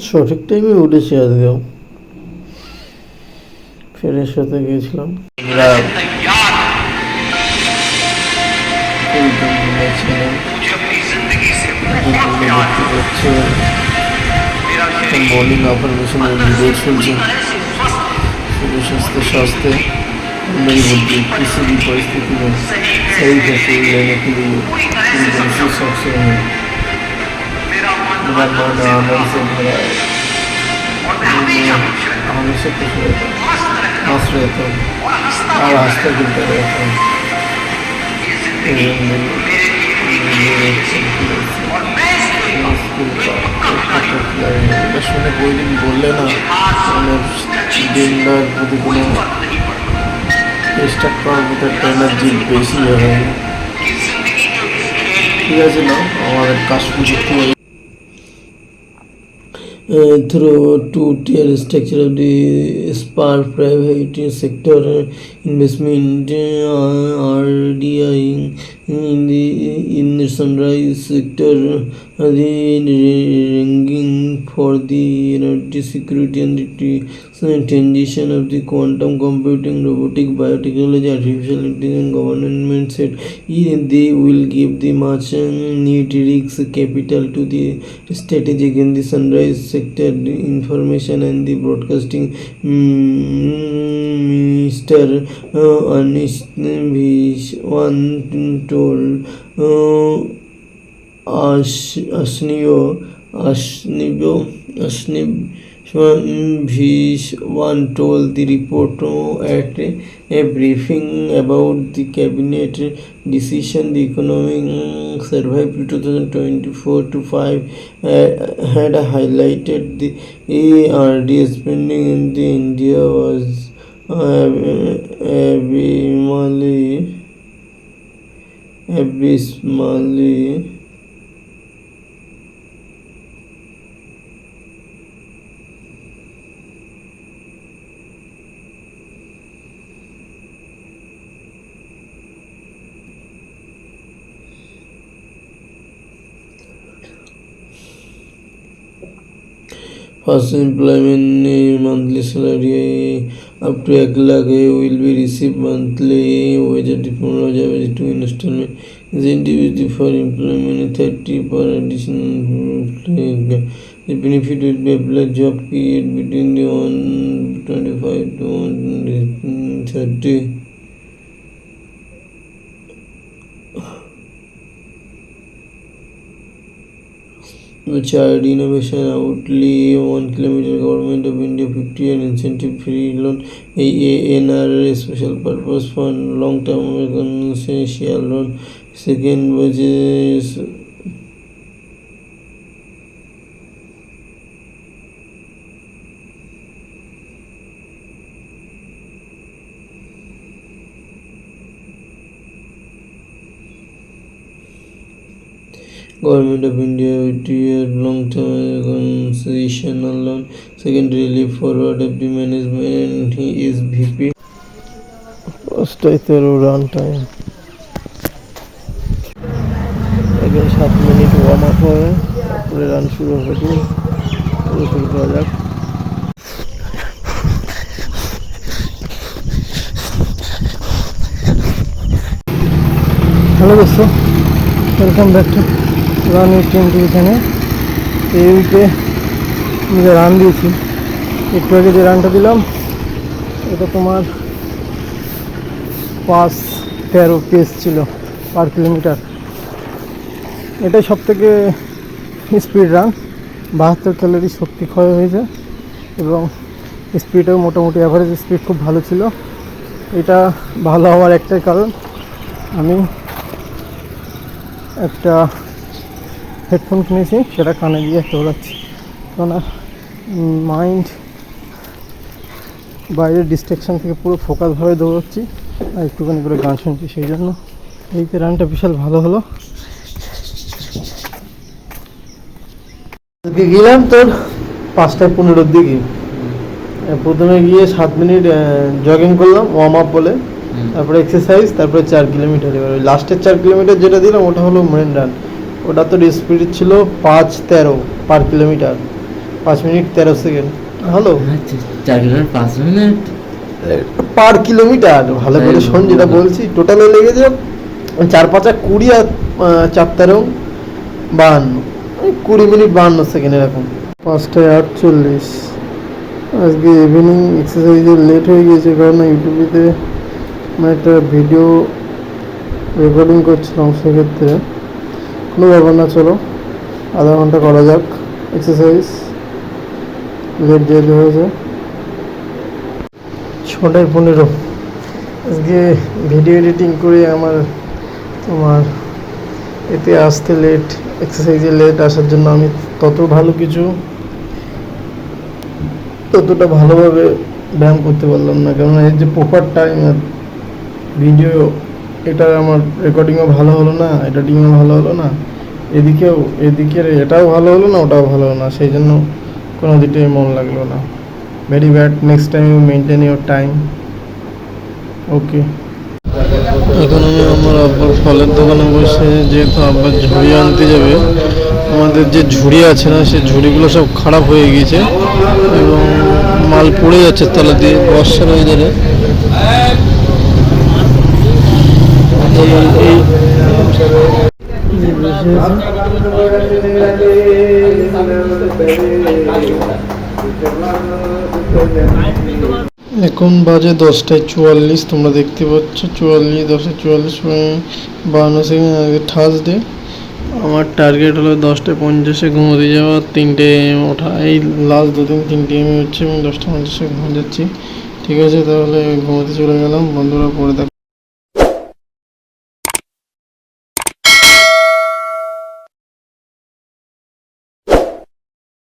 সঠিক টাইমে উঠেছি আজকে ফ্রেশ সাথে গিয়েছিলাম। অপারেশন স্বাস্থ্য পরিস্থিতি সেই ক্ষেত্রে প্রতিবাদ আর কিন্তু বললে না আমার দিনদার কোনো চেষ্টা করার মতো একটা এনার্জি বেশি হয় ঠিক আছে না আমাদের Kashmir through two-tier structure of the spark private sector investment uh, RDI in the the sunrise sector uh, ranking for the energy security and the transition of the quantum computing robotic biotechnology artificial intelligence government said "Yeah, they will give the much um, needed risk capital to the strategic in the sunrise sector the information and the broadcasting mm, minister uh, Anish Vishwan told uh, Ashnio Ashnibio Ashnib Vishwan told the reporter at a, briefing about the cabinet decision the economic survive 2024 to 5 uh, had highlighted the ARD spending in the India was uh, abysmally abysmally First employment monthly salary up to 1 lakh will be received monthly wage at average two installment. Incentive for employment 30 per additional The benefit will be applied job period between the 125 to 130. Child Innovation Outlay one kilometer Government of India 50 and incentive free loan AANR Special Purpose Fund Long Term Concessional Loan Second which Government of India two-year long-term concessional loan. Second relief forward of the management. Is VP. পাঁচটায় তেরো run time এখন সাত minute warm up হবে তারপরে run শুরু হবে পুরো শুরু করা যাক হ্যালো দোস্ত welcome back to run twenty এখানে এই উইকে যে রান দিয়েছি। একটু আগে যে রানটা দিলাম, এটা তোমার পাঁচ তেরো পেস ছিল পার কিলোমিটার। এটাই সব থেকে স্পিড রান। বাহাত্তর ক্যালোরি শক্তি ক্ষয় হয়েছে এবং স্পিডও মোটামুটি অ্যাভারেজ স্পিড খুব ভালো ছিল। এটা ভালো হওয়ার একটাই কারণ, আমি একটা হেডফোন কিনেছি সেটা কানে দিয়ে দৌড়াচ্ছি। কেননা মাইন্ড বাইরের ডিস্ট্রাকশন থেকে পুরো ফোকাসভাবে দৌড়াচ্ছি আর একটুখানি করে গান শুনছি সেই জন্য এই রানটা বিশাল ভালো হলো। আজকে গেলাম তোর পাঁচটা পনেরোর দিকে প্রথমে গিয়ে সাত মিনিট জগিং করলাম ওয়ার্ম আপ বলে। তারপরে এক্সারসাইজ তারপরে চার কিলোমিটার। এবার লাস্টের চার কিলোমিটার যেটা দিলাম ওটা হলো মেন রান ওটা তোর স্পিড ছিল পাঁচ তেরো পার কিলোমিটার পাঁচ মিনিট তেরো সেকেন্ড ভালো? আচ্ছা চার কিলোমিটার পাঁচ মিনিট পার কিলোমিটার ভালো করে শোন যেটা বলছি টোটালে লেগেছে চার পাঁচা কুড়ি আর চার তেরো বাহান্ন। কুড়ি মিনিট বাহান্ন সেকেন্ড এরকম। পাঁচটায় আটচল্লিশ। আজকে ইভিনিং এক্সারসাইজে লেট হয়ে গিয়েছে কারণ ইউটিউবেতে আমি একটা ভিডিও রেকর্ডিং করছিলাম সেক্ষেত্রে। কোনো ব্যাপার না, চলো। আধা ঘণ্টা করা যাক। এক্সারসাইজ লেট যেতে হয়েছে। ছটায় পনেরো। আজকে ভিডিও এডিটিং করে আমার তোমার এতে আসতে লেট এক্সারসাইজে লেট আসার জন্য আমি তত ভালো কিছু, ততটা ভালোভাবে ব্যায়াম করতে পারলাম না। কারণ এর যে প্রপার টাইম আর ভিডিও এটা আমার রেকর্ডিংও ভালো হলো না এডিটিংও ভালো হলো না, এদিকেও, এদিকের এটাও ভালো হলো না, ওটাও ভালো হলো না সেই জন্য কোনো দিকটাই মন লাগল না। Very bad next time you maintain your time okay এখন আমি আমার আব্বার ফলের দোকানে বসে যেহেতু আব্বার ঝুড়ি আনতে যাবে, আমাদের যে ঝুড়ি আছে না, সেই ঝুড়িগুলো সব খারাপ হয়ে গিয়েছে এবং মাল পড়ে যাচ্ছে তলা দিয়ে বর্ষার ওয়েদারে এখন বাজে দশটায় চুয়াল্লিশ, তোমরা দেখতে পাচ্ছ চুয়াল্লিশ দশটা চুয়াল্লিশ বাহান্ন সেকেন্ড আগে থার্সডে আমার টার্গেট হলো দশটা পঞ্চাশে ঘুমোতে যাওয়া, তিনটে ওঠা, এই লাস্ট দু দুদিন তিনটে এমে হচ্ছে এবং দশটা পঞ্চাশে ঘুমো যাচ্ছি। ঠিক আছে, তাহলে ঘুমোতে চলে গেলাম। বন্ধুরা, পরে